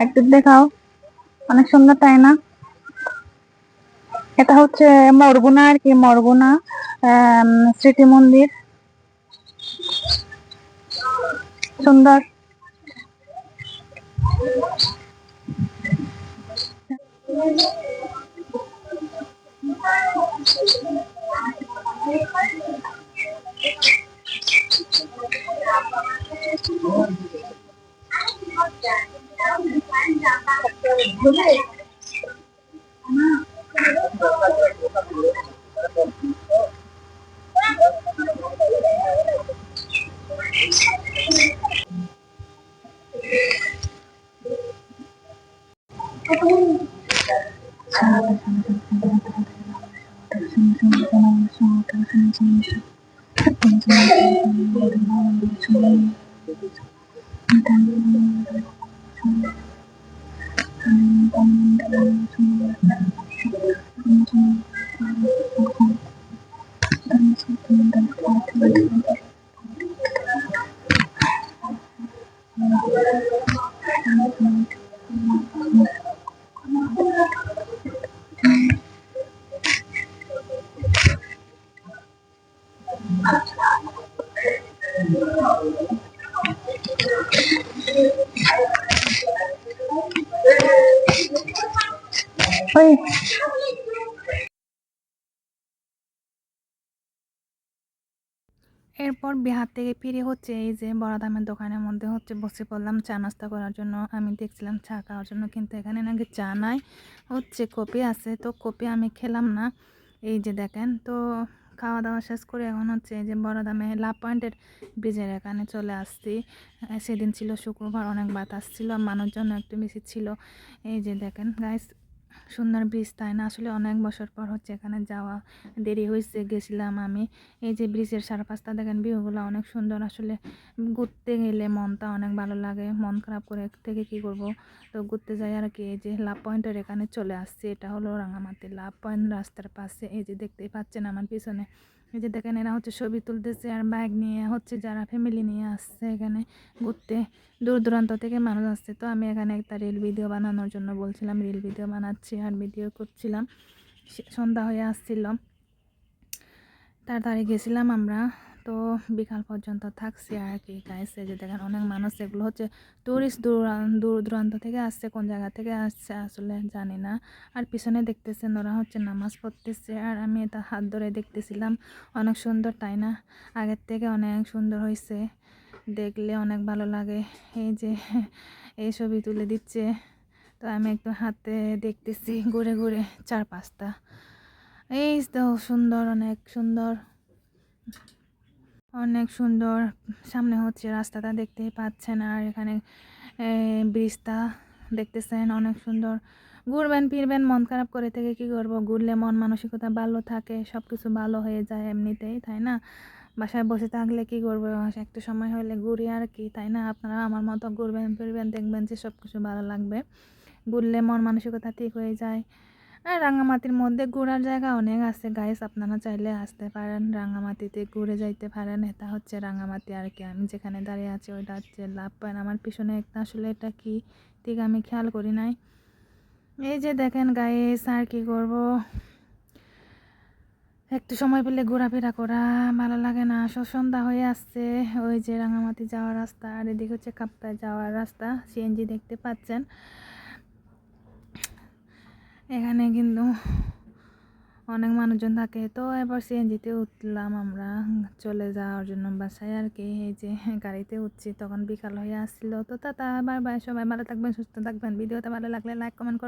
একটু দেখাও অনেক সুন্দর, তাই না? এটা হচ্ছে মরগুনা আর কি, মরগুনা স্মৃতি মন্দির। সুন্দর। ওই এরপর বিহার থেকে ফিরে হচ্ছে এই যে বড় দামের দোকানের মধ্যে হচ্ছে বসে পড়লাম চা নাস্তা করার জন্য। আমি দেখছিলাম চা খাওয়ার জন্য, কিন্তু এখানে নাকি চা নাই। হচ্ছে কপি আছে, তো কপি আমি খেলাম না। এই যে দেখেন, তো খাওয়া দাওয়া শেষ করে এখন হচ্ছে এই যে বড় দামে লাভ পয়েন্টের ব্রিজের এখানে চলে আসছি। সেদিন ছিল শুক্রবার, অনেক বাতাস ছিল, মানুষজন একটু বেশি ছিল। এই যে দেখেন গাইস সুন্দর ব্রিজ, তাই না? আসলে অনেক বছর পর হচ্ছে এখানে যাওয়া দেরি হয়েছে গেছিলাম আমি। এই যে ব্রিজের চারপাশটা দেখেন ভিউগুলো অনেক সুন্দর। আসলে ঘুরতে গেলে মনটা অনেক ভালো লাগে, মন খারাপ করে থেকে কি করব? তো ঘুরতে যাই আর কি, এই যে লাভ পয়েন্টের এখানে চলে আসছে। এটা হলো রাঙামাটি লাভ পয়েন্ট রাস্তার পাশে। এই যে দেখতেই পাচ্ছেন আমার পিছনে এই যে দেখেন, এরা হচ্ছে ছবি তুলতেছে আর বাইক নিয়ে হচ্ছে যারা ফ্যামিলি নিয়ে আসছে এখানে ঘুরতে, দূর দূরান্ত থেকে মানুষ আসছে। তো আমি এখানে একটা রিল ভিডিও বানানোর জন্য বলছিলাম রিল ভিডিও বানাচ্ছি আর ভিডিও করছিলাম। সন্ধ্যা হয়ে আসছিল। তাড়াতাড়ি গেছিলাম আমরা। তো বিকাল পর্যন্ত থাকছি আর কি এই যে দেখেন অনেক মানুষ এগুলো হচ্ছে টুরিস্ট দূর দূর দূরান্ত থেকে আসছে, কোন জায়গা থেকে আসছে আসলে জানি না। আর পিছনে দেখতেছেন ওরা হচ্ছে নামাজ পড়তেছে, আর আমি এটা হাত ধরে দেখতেছিলাম, অনেক সুন্দর, তাই না? আগের থেকে অনেক সুন্দর হয়েছে দেখলে অনেক ভালো লাগে, এই যে এই ছবি তুলে দিচ্ছে। তো আমি একটু হাতে দেখতেছি, ঘুরে ঘুরে চার পাঁচটা এই তো সুন্দর, অনেক সুন্দর। অনেক সুন্দর সামনে হচ্ছে রাস্তাটা দেখতেই পাচ্ছেন, আর এখানে ব্রিজটা দেখতেছেন অনেক সুন্দর। ঘুরবেন, ফিরবেন, মন খারাপ করে থেকে কি করব? ঘুরলে মন মানসিকতা ভালো থাকে সব কিছু ভালো হয়ে যায় এমনিতেই, তাই না? বাসায় বসে থাকলে কি করব? একটু সময় হলে ঘুরি আর কি, তাই না? আপনারা আমার মতো ঘুরবেন, ফিরবেন, দেখবেন যে সব কিছু ভালো লাগবে। ঘুরলে মন মানসিকতা ঠিক হয়ে যায়। আর রাঙামাটির মধ্যে ঘোরার জায়গা অনেক আছে গাইস আপনারা চাইলে আসতে পারেন রাঙামাটিতে, ঘুরে যাইতে পারেন। এটা হচ্ছে রাঙামাটি আর কি। আমি যেখানে দাঁড়িয়ে আছি, ওইটা হচ্ছে লাভ পয়েন্ট আমার পিছনে একটা আসলে এটা কি ঠিক আমি খেয়াল করি নাই। এই যে দেখেন গাইস আর কি করব? একটু সময় পেলে ঘোরাফেরা করা ভালো লাগে না। সন্ধ্যা হয়ে আসছে। ওই যে রাঙামাটি যাওয়ার রাস্তা, আর এদিকে হচ্ছে কাপ্তায় যাওয়ার রাস্তা। সিএনজি দেখতে পাচ্ছেন। এখানে কিন্তু অনেক মানুষজন থাকে। তো এবার সিএনজিতে উঠলাম আমরা। চলে যাওয়ার জন্য বাসায় আর কি এই যে গাড়িতে উঠছি, তখন বিকাল হয়ে আসছিল তো তা বাই বাই সবাই ভালো থাকবেন, সুস্থ থাকবেন। ভিডিওটা ভালো লাগলে লাইক কমেন্ট করবেন।